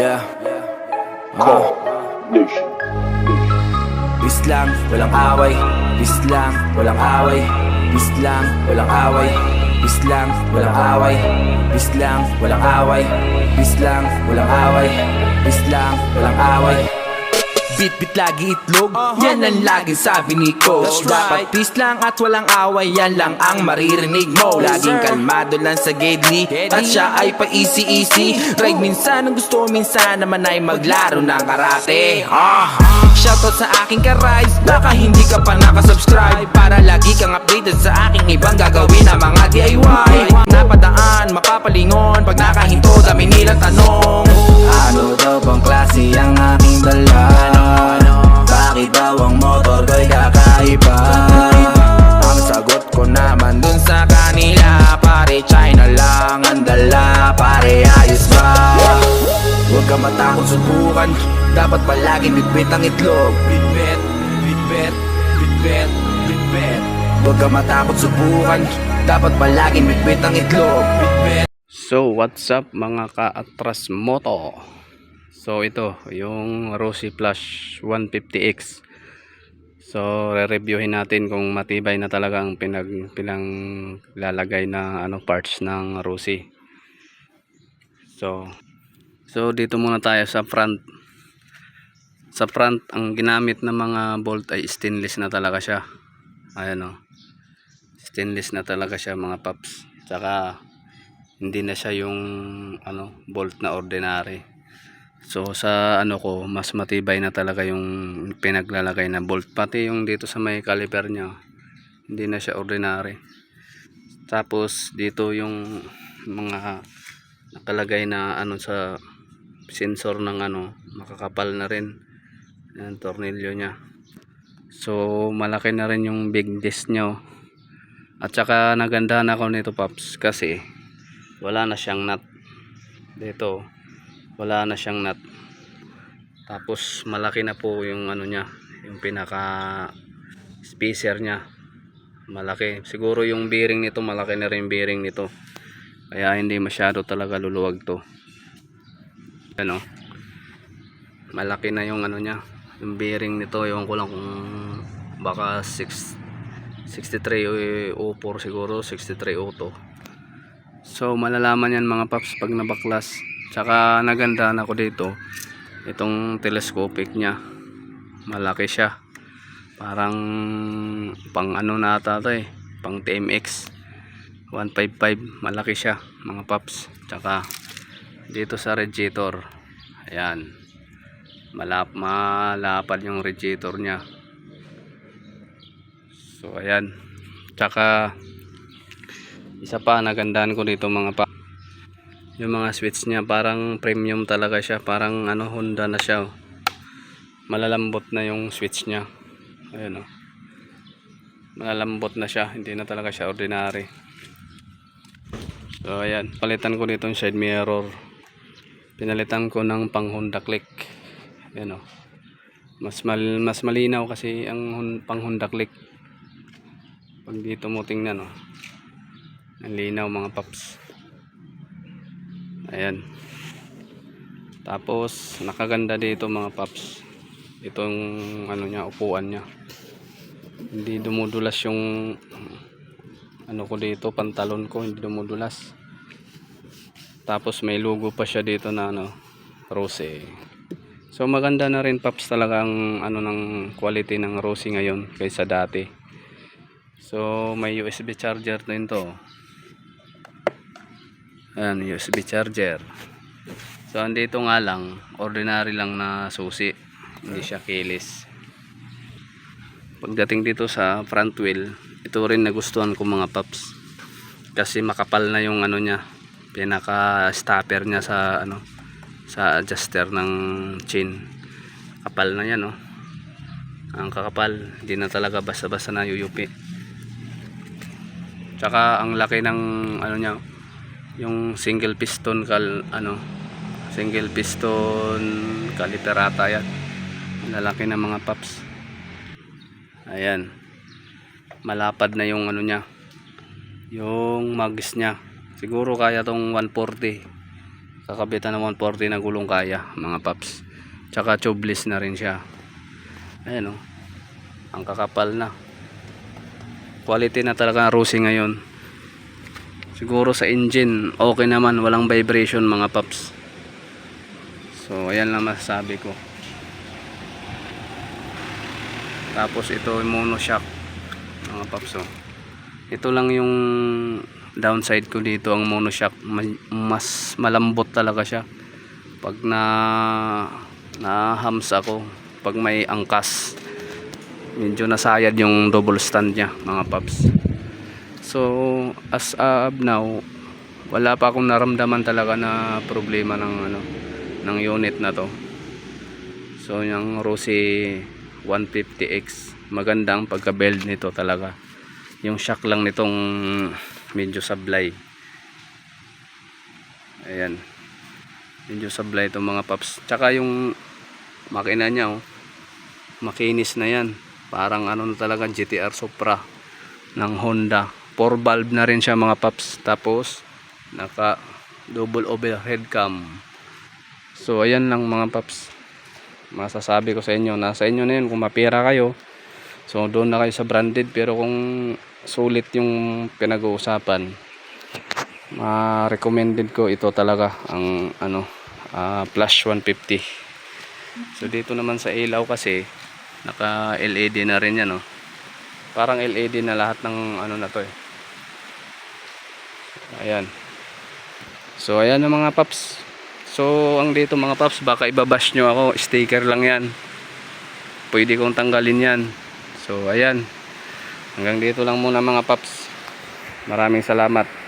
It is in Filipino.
Yeah. Ah. Nation. Peace lang, walang away. Peace lang, walang away. Peace lang, walang away. Peace lang, walang away. Peace lang, walang away. Peace lang, walang away. Peace lang, walang away. Bit-bit lagi itlog. Yan ang laging sabi ni Coach Dapat peace lang at walang away Yan lang ang maririnig mo. Laging kalmado lang sa Gedli At siya ay pa easy-easy Ride minsan ang gusto Minsan naman ay maglaro ng karate. Ah. Shoutout sa aking ka-rides Baka hindi ka pa nakasubscribe. Para lagi kang updated sa aking ibang gagawin na mga DIY Napadaan, mapapalingon Pag nakahinto, dami nilang tanong. Ano daw bang klase ang ka matakot subukan Dapat palaging bitbit ang itlog Bitbit, bitbit, bitbit, bitbit Huwag ka matakot subukan Dapat palaging bitbit ang itlog Bitbit So, what's up mga ka-atras moto? So, ito, yung Rosy Plus 150X. So, re-reviewin natin kung matibay na talaga ang pinag, pinang lalagay na ano, parts ng Rosy. So, so dito muna tayo sa front. Sa front, ang ginamit na mga bolt ay stainless na talaga siya. Ayan o. Stainless na talaga siya mga paps. Tsaka, hindi na siya yung ano bolt na ordinary so sa ano ko mas matibay na talaga yung pinaglalagay na bolt pati yung dito sa may caliper niya hindi na siya ordinary tapos dito yung mga nakalagay na ano sa sensor ng ano makakapal na rin. Yung tornilyo niya. So malaki na rin yung big disc nyo at saka nagandahan ako nito paps kasi wala na siyang nut. Dito wala na siyang nut. Tapos malaki na po yung ano niya yung pinaka spacer niya. Malaki. Siguro yung bearing nito malaki na rin bearing nito. Kaya hindi masyado talaga luluwag to ano malaki na yung ano niya yung bearing nito yung ko lang kung baka 6 63 o 4 siguro 63 auto So malalaman yan mga paps pag nabaklas. Tsaka naganda na ako dito. Itong telescopic niya. Malaki siya. Parang pang ano na ata to eh. Pang TMX. 155. Malaki siya mga paps. Tsaka dito sa radiator. Ayan. Malap malapad yung radiator niya. So ayan. Tsaka isa pa nagandahan ko dito mga pa yung mga switch niya parang premium talaga siya parang ano Honda na siya oh. malalambot na yung switch niya ayun oh malalambot na siya hindi na talaga siya ordinary so ayan palitan ko dito yung side mirror pinalitan ko ng pang Honda click. Ayan oh mas, mal mas malinaw kasi ang pang Honda click. Pag dito mo tingnan oh ang linaw mga paps. Ayan. Tapos nakaganda dito mga paps. Itong ano niya upuan niya. Hindi dumudulas yung ano ko dito pantalon ko hindi dumudulas tapos may logo pa siya dito na ano rose so maganda na rin paps talaga ang ano ng quality ng rose ngayon kaysa dati so may USB charger din to Ayan, USB charger. So, andito nga lang, ordinary lang na susi. Hindi siya keyless. Pagdating dito sa front wheel, ito rin nagustuhan ko mga paps. Kasi makapal na yung ano niya, pinaka stopper niya sa ano sa adjuster ng chain. Kapal na yan, no. Ang kakapal, hindi na talaga basta-basta na yuyupi. Tsaka ang laki ng ano niya, yung single piston kal ano single piston kaliperata yan lalaki ng mga paps ayan malapad na yung ano niya yung magis niya siguro kaya tong 140 kakabitan ng 140 na gulong kaya mga paps. Tsaka tubeless na rin siya. Ayan o ang kakapal na. Quality na talaga ang Rusi ngayon. Siguro sa engine okay naman. Walang vibration mga paps. So ayan lang masasabi ko. Tapos ito yung monoshock mga paps oh. ito lang yung downside ko dito ang monoshock Ma- mas malambot talaga siya. Pag na na-hams ako pag may angkas medyo nasayad yung double stand niya mga paps. So as of now wala pa akong naramdaman talaga na problema ng ano ng unit na to. So yung Rossi 150X magandang pagka build nito talaga. Yung shock lang nitong medyo sablay. Ayan. Medyo sablay itong mga paps tsaka yung makina niya oh, makinis na yan. Parang ano na talaga GTR Supra ng Honda. 4 valve na rin siya mga paps tapos naka double overhead cam. So ayan lang mga paps masasabi ko sa inyo nasa inyo na yun kung mapira kayo. So doon na kayo sa branded. Pero kung sulit yung pinag-uusapan. Ma-recommended ko ito talaga ang ano ah, plus 150 so dito naman sa ilaw kasi naka LED na rin yan oh. parang LED na lahat ng ano na to eh. Ayan. So ayan ang mga paps. So ang dito mga paps baka ibabash nyo ako. Sticker lang yan. Pwede kong tanggalin yan. So ayan hanggang dito lang muna mga paps. Maraming salamat